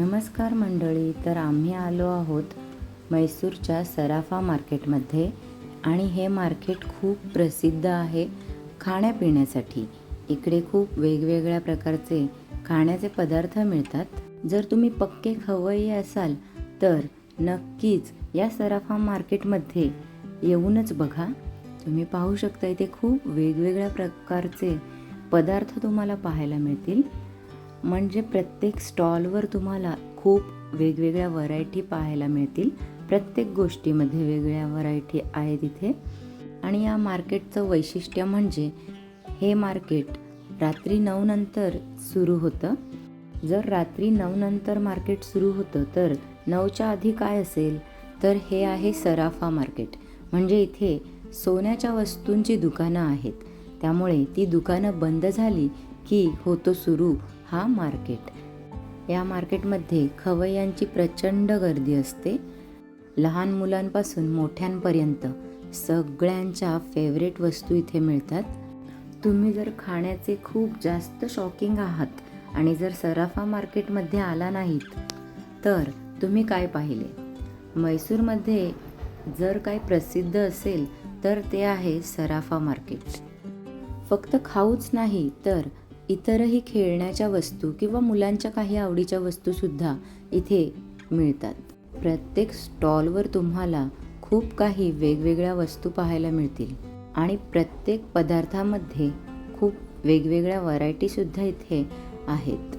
नमस्कार मंडळी तर आम्ही आलो आहोत मैसूरच्या सराफा मार्केटमध्ये आणि हे मार्केट खूप प्रसिद्ध आहे खाण्यापिण्यासाठी. इकडे खूप वेगवेगळ्या प्रकारचे खाण्याचे पदार्थ मिळतात. जर तुम्ही पक्के खवय्ये असाल तर नक्कीच या सराफा मार्केटमध्ये येऊनच बघा. तुम्ही पाहू शकता इथे खूप वेगवेगळ्या प्रकारचे पदार्थ तुम्हाला पाहायला मिळतील. म्हणजे प्रत्येक स्टॉलवर तुम्हाला खूप वेगवेगळ्या व्हरायटी पाहायला मिळतील. प्रत्येक गोष्टीमध्ये वेगळ्या व्हरायटी आहेत इथे. आणि या मार्केटचं वैशिष्ट्य म्हणजे हे मार्केट रात्री नऊ नंतर सुरू होतं. जर रात्री नऊनंतर मार्केट सुरू होतं तर नऊच्या आधी काय असेल? तर हे आहे सराफा मार्केट. म्हणजे इथे सोन्याच्या वस्तूंची दुकानं आहेत. त्यामुळे ती दुकानं बंद झाली की होतो सुरू. हा मार्केट. या मार्केटमध्ये खवय्यांची प्रचंड गर्दी असते. लहान मुलांपासून मोठ्यांपर्यंत सगळ्यांच्या फेवरेट वस्तू इथे मिळतात. तुम्ही जर खाण्याचे खूप जास्त शॉकिंग आहात आणि जर सराफा मार्केटमध्ये आला नाहीत तर तुम्ही काय पाहिले? मैसूरमध्ये जर काय प्रसिद्ध असेल तर ते आहे सराफा मार्केट. फक्त खाऊच नाही तर इतरही खेळण्याच्या वस्तू किंवा मुलांच्या काही आवडीच्या वस्तूसुद्धा इथे मिळतात. प्रत्येक स्टॉलवर तुम्हाला खूप काही वेगवेगळ्या वस्तू पाहायला मिळतील आणि प्रत्येक पदार्थामध्ये खूप वेगवेगळ्या व्हरायटीसुद्धा इथे आहेत.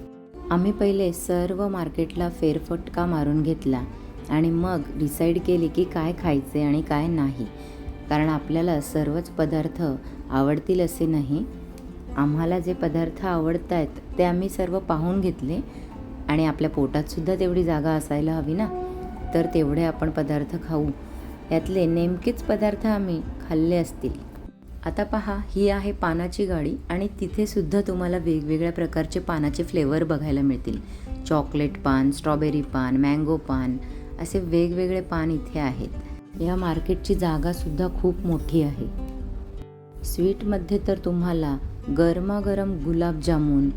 आम्ही पहिले सर्व मार्केटला फेरफटका मारून घेतला आणि मग डिसाईड केली की काय खायचे आणि काय नाही. कारण आपल्याला सर्वच पदार्थ आवडतील असे नाही. आम्हाला जे पदार्थ आवडत आहेत ते आम्ही सर्व पाहून घेतले आणि आपल्या पोटातसुद्धा तेवढी जागा असायला हवी ना? तर तेवढे आपण पदार्थ खाऊ. यातले नेमकेच पदार्थ आम्ही खाल्ले असतील. आता पहा ही आहे पानाची गाडी आणि तिथेसुद्धा तुम्हाला वेगवेगळ्या प्रकारचे पानाचे फ्लेवर बघायला मिळतील. चॉकलेट पान स्ट्रॉबेरी पान मँगो पान असे वेगवेगळे पान इथे आहेत. या मार्केटची जागासुद्धा खूप मोठी आहे. स्वीटमध्ये तर तुम्हाला गरमागरम गुलाबजामुन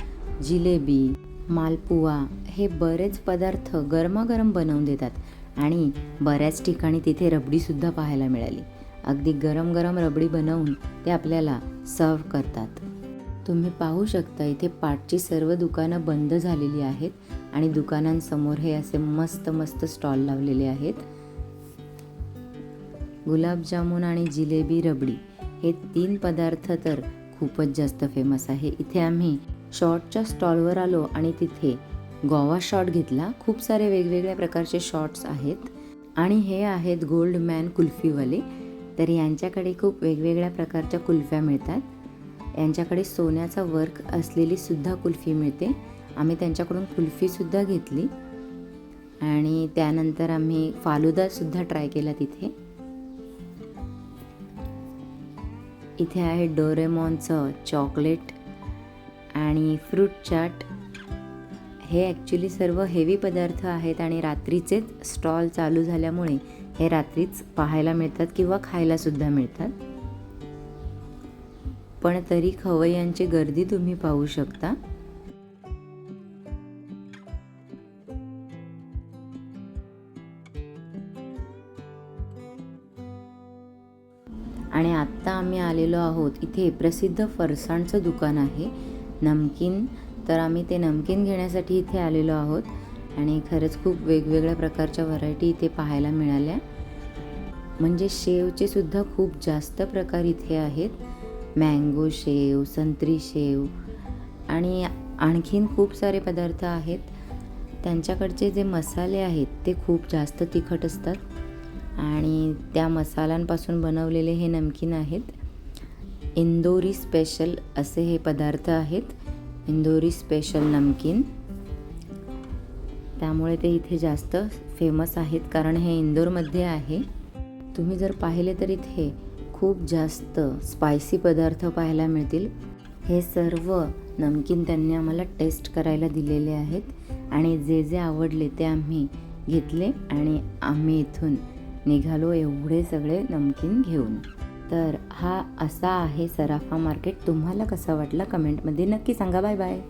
जिलेबी मालपुवा हे बरेच पदार्थ गरमागरम बनवून देतात आणि बऱ्याच ठिकाणी तिथे रबडीसुद्धा पाहायला मिळाली. अगदी गरम गरम रबडी बनवून ते आपल्याला सर्व करतात. तुम्ही पाहू शकता इथे पाटची सर्व दुकानं बंद झालेली आहेत आणि दुकानांसमोर हे असे मस्त मस्त स्टॉल लावलेले आहेत. गुलाबजामुन आणि जिलेबी रबडी हे तीन पदार्थ तर खूपच जास्त फेमस आहे. इथे आम्ही शॉर्टच्या स्टॉलवर आलो आणि तिथे गोवा शॉट घेतला. खूप सारे वेगवेगळ्या प्रकारचे शॉर्ट्स आहेत. आणि हे आहेत गोल्ड मॅन कुल्फीवाले. तर यांच्याकडे खूप वेगवेगळ्या प्रकारच्या कुल्फ्या मिळतात. यांच्याकडे सोन्याचा वर्क असलेली सुद्धा कुल्फी मिळते. आम्ही त्यांच्याकडून कुल्फीसुद्धा घेतली. आणि त्यानंतर आम्ही फालुदासुद्धा ट्राय केला तिथे. इथे आहे डोरेमॉनचं चॉकलेट आणि फ्रूट चाट. हे ॲक्च्युली सर्व हेवी पदार्थ आहेत आणि रात्रीचेच स्टॉल चालू झाल्यामुळे हे रात्रीच पाहायला मिळतात किंवा खायलासुद्धा मिळतात. पण तरी खवय्यांची गर्दी तुम्ही पाहू शकता. आणि आत्ता आम्ही आलेलो आहोत इथे प्रसिद्ध फरसाणचं दुकान आहे नमकीन. तर आम्ही ते नमकीन घेण्यासाठी इथे आलेलो आहोत आणि खरंच खूप वेगवेगळ्या प्रकारच्या व्हरायटी इथे पाहायला मिळाल्या. म्हणजे शेवचे सुद्धा खूप जास्त प्रकार इथे आहेत. मँगो शेव संत्री शेव आणि आणखीन खूप सारे पदार्थ आहेत. त्यांच्याकडचे जे मसाले आहेत ते खूप जास्त तिखट असतात. आणि त्या मसाल्यांपासून बनवलेले हे नमकीन आहेत. इंदोरी स्पेशल असे हे पदार्थ आहेत. इंदोरी स्पेशल नमकीन. त्यामुळे ते इथे जास्त फेमस आहेत कारण हे इंदोरमध्ये आहे. तुम्ही जर पाहिले तर इथे खूप जास्त स्पायसी पदार्थ पाहायला मिळतील. हे सर्व नमकीन त्यांनी आम्हाला टेस्ट करायला दिलेले आहेत. आणि जे जे आवडले ते आम्ही घेतले आणि आम्ही इथून निघालो एवढे सगळे नमकीन घेऊन. तर हा असा आहे सराफा मार्केट. तुम्हाला कसा वाटला कमेंटमध्ये नक्की सांगा. Bye bye.